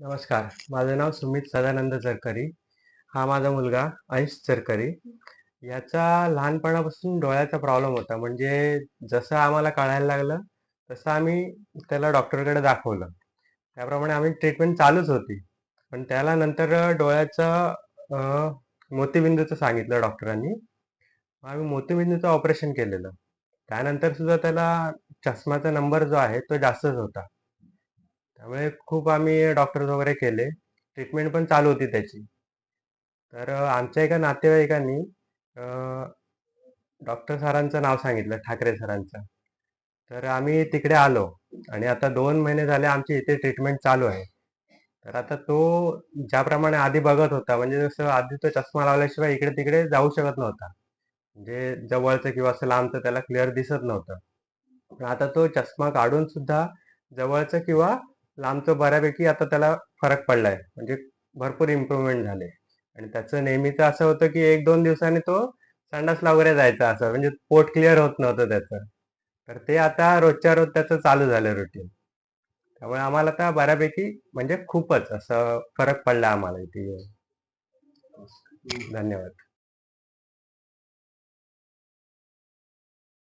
नमस्कार. माझं नाव सुमित सदानंद चरकरी हा माझा मुलगा अंश चरकरी याचा लहानपणापासून डोळ्याचा प्रॉब्लेम होता. म्हणजे जसं आम्हाला कळायला लागलं तसं आम्ही त्याला डॉक्टरकडे दाखवलं. त्याप्रमाणे आम्ही ट्रीटमेंट चालूच होती. पण त्याला नंतर डोळ्याचं मोतीबिंदूचं सांगितलं डॉक्टरांनी आम्ही मोतीबिंदूचं ऑपरेशन केलेलं. त्यानंतर सुद्धा त्याला चष्माचा नंबर जो आहे तो जास्तच होता. त्यामुळे खूप आम्ही डॉक्टर्स वगैरे केले. ट्रीटमेंट पण चालू होती त्याची. तर आमच्या एका नातेवाईकांनी डॉक्टर सरांचं नाव सांगितलं ठाकरे सरांचं. तर आम्ही तिकडे आलो आणि आता दोन महिने झाले आमची इथे ट्रीटमेंट चालू आहे. तर आता तो ज्याप्रमाणे आधी बघत होता म्हणजे जसं आधी तो चष्मा लावल्याशिवाय इकडे तिकडे जाऊ शकत नव्हता. म्हणजे जवळचं किंवा असं लांबचं त्याला क्लिअर दिसत नव्हतं. पण आता तो चष्मा काढून सुद्धा जवळचं किंवा लांबचं बऱ्यापैकी आता त्याला फरक पडलाय. म्हणजे भरपूर इम्प्रूव्हमेंट झाले. आणि त्याचं नेहमीचं असं होतं की एक दोन दिवसांनी तो संडासला वगैरे जायचा असं. म्हणजे पोट क्लिअर होत नव्हतं त्याचं. तर ते आता रोजच्या रोज त्याचं चालू झालं रुटीन त्यामुळे आम्हाला आता बऱ्यापैकी म्हणजे खूपच असं फरक पडला आम्हाला इथे धन्यवाद.